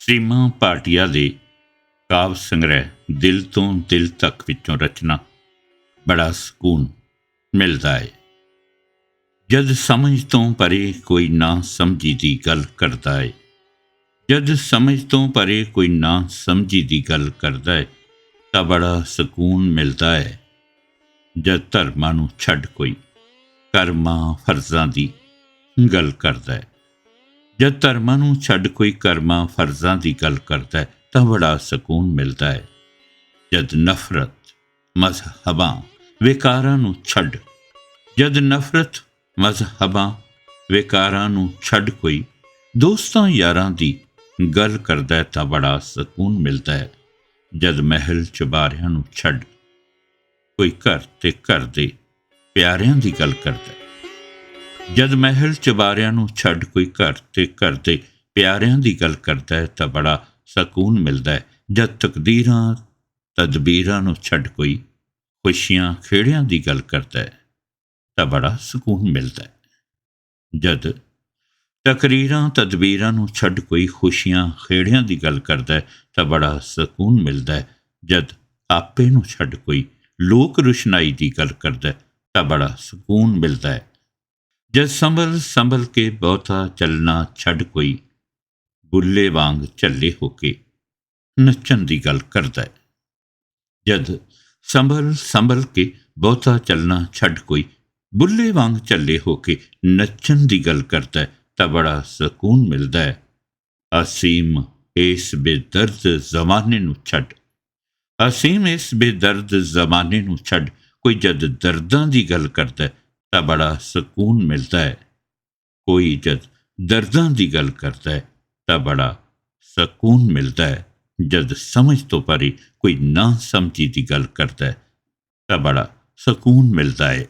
ਸੀਮਾ ਭਾਟੀਆ ਦੇ ਕਾਵ ਸੰਗ੍ਰਹਿ ਦਿਲ ਤੋਂ ਦਿਲ ਤੱਕ ਵਿੱਚੋਂ ਰਚਨਾ ਬੜਾ ਸਕੂਨ ਮਿਲਦਾ ਹੈ ਜਦ ਸਮਝ ਤੋਂ ਪਰੇ ਕੋਈ ਨਾ ਸਮਝੀ ਦੀ ਗੱਲ ਕਰਦਾ ਹੈ ਜਦ ਸਮਝ ਤੋਂ ਪਰੇ ਕੋਈ ਨਾ ਸਮਝੀ ਦੀ ਗੱਲ ਕਰਦਾ ਹੈ ਤਾਂ ਬੜਾ ਸਕੂਨ ਮਿਲਦਾ ਹੈ ਜਦ ਧਰਮਾਂ ਨੂੰ ਛੱਡ ਕੋਈ ਕਰਮਾਂ ਫਰਜ਼ਾਂ ਦੀ ਗੱਲ ਕਰਦਾ ਹੈ ਜਦ ਧਰਮਾਂ ਨੂੰ ਛੱਡ ਕੋਈ ਕਰਮਾਂ ਫਰਜ਼ਾਂ ਦੀ ਗੱਲ ਕਰਦਾ ਹੈ, ਤਾਂ ਬੜਾ ਸਕੂਨ ਮਿਲਦਾ ਹੈ। ਜਦ ਨਫ਼ਰਤ ਮਜ਼ਹਬਾਂ ਵਿਕਾਰਾਂ ਨੂੰ ਛੱਡ, ਜਦ ਨਫ਼ਰਤ ਮਜ਼ਹਬਾਂ ਵਿਕਾਰਾਂ ਨੂੰ ਛੱਡ ਕੋਈ ਦੋਸਤਾਂ ਯਾਰਾਂ ਦੀ ਗੱਲ ਕਰਦਾ ਹੈ, ਤਾਂ ਬੜਾ ਸਕੂਨ ਮਿਲਦਾ ਹੈ। ਜਦ ਮਹਿਲ ਚਬਾਰਿਆਂ ਨੂੰ ਛੱਡ, ਕੋਈ ਘਰ ਤੇ ਘਰ ਦੇ ਪਿਆਰਿਆਂ ਦੀ ਗੱਲ ਕਰਦਾ ਹੈ ਜਦ ਮਹਿਲ ਚਬਾਰਿਆਂ ਨੂੰ ਛੱਡ ਕੋਈ ਘਰ ਤੇ ਘਰ ਦੇ ਪਿਆਰਿਆਂ ਦੀ ਗੱਲ ਕਰਦਾ ਹੈ ਤਾਂ ਬੜਾ ਸਕੂਨ ਮਿਲਦਾ ਹੈ। ਜਦ ਤਕਦੀਰਾਂ, ਤਦਬੀਰਾਂ ਨੂੰ ਛੱਡ ਕੋਈ ਖੁਸ਼ੀਆਂ, ਖੇੜਿਆਂ ਦੀ ਗੱਲ ਕਰਦਾ ਹੈ, ਤਾਂ ਬੜਾ ਸਕੂਨ ਮਿਲਦਾ ਹੈ। ਜਦ ਤਕਰੀਰਾਂ, ਤਦਬੀਰਾਂ ਨੂੰ ਛੱਡ ਕੋਈ ਖੁਸ਼ੀਆਂ, ਖੇੜਿਆਂ ਦੀ ਗੱਲ ਕਰਦਾ ਹੈ, ਤਾਂ ਬੜਾ ਸਕੂਨ ਮਿਲਦਾ ਹੈ। ਜਦ ਆਪੇ ਨੂੰ ਛੱਡ ਕੋਈ ਲੋਕ ਰੁਸ਼ਨਾਈ ਦੀ ਗੱਲ ਕਰਦਾ ਹੈ, ਤਾਂ ਬੜਾ ਸਕੂਨ ਮਿਲਦਾ ਹੈ। ਜਦ ਸੰਭਲ ਸੰਭਲ ਕੇ ਬਹੁਤਾ ਚੱਲਣਾ ਛੱਡ ਕੋਈ। ਬੁੱਲੇ ਵਾਂਗ ਝੱਲੇ ਹੋ ਕੇ ਨੱਚਣ ਦੀ ਗੱਲ ਕਰਦਾ ਹੈ। ਜਦ ਸੰਭਲ ਸੰਭਲ ਕੇ ਬਹੁਤਾ ਚੱਲਣਾ ਛੱਡ ਕੋਈ, ਬੁੱਲੇ ਵਾਂਗ ਝੱਲੇ ਹੋ ਕੇ ਨੱਚਣ ਦੀ ਗੱਲ ਕਰਦਾ ਹੈ, ਤਾਂ ਬੜਾ ਸਕੂਨ ਮਿਲਦਾ ਹੈ। ਅਸੀਮ, ਇਸ ਬੇਦਰਦ ਜ਼ਮਾਨੇ ਨੂੰ ਛੱਡ। ਅਸੀਮ, ਇਸ ਬੇਦਰਦ ਜ਼ਮਾਨੇ ਨੂੰ ਛੱਡ। ਕੋਈ ਜਦ ਦਰਦਾਂ ਦੀ ਗੱਲ ਕਰਦਾ ਤਾਂ ਬੜਾ ਸਕੂਨ ਮਿਲਦਾ ਹੈ। ਕੋਈ ਜਦ ਦਰਦਾਂ ਦੀ ਗੱਲ ਕਰਦਾ ਹੈ, ਤਾਂ ਬੜਾ ਸਕੂਨ ਮਿਲਦਾ ਹੈ। ਜਦ ਸਮਝ ਤੋਂ ਪਰੇ ਕੋਈ ਨਾ ਸਮਝੀ ਦੀ ਗੱਲ ਕਰਦਾ ਹੈ, ਤਾਂ ਬੜਾ ਸਕੂਨ ਮਿਲਦਾ ਹੈ।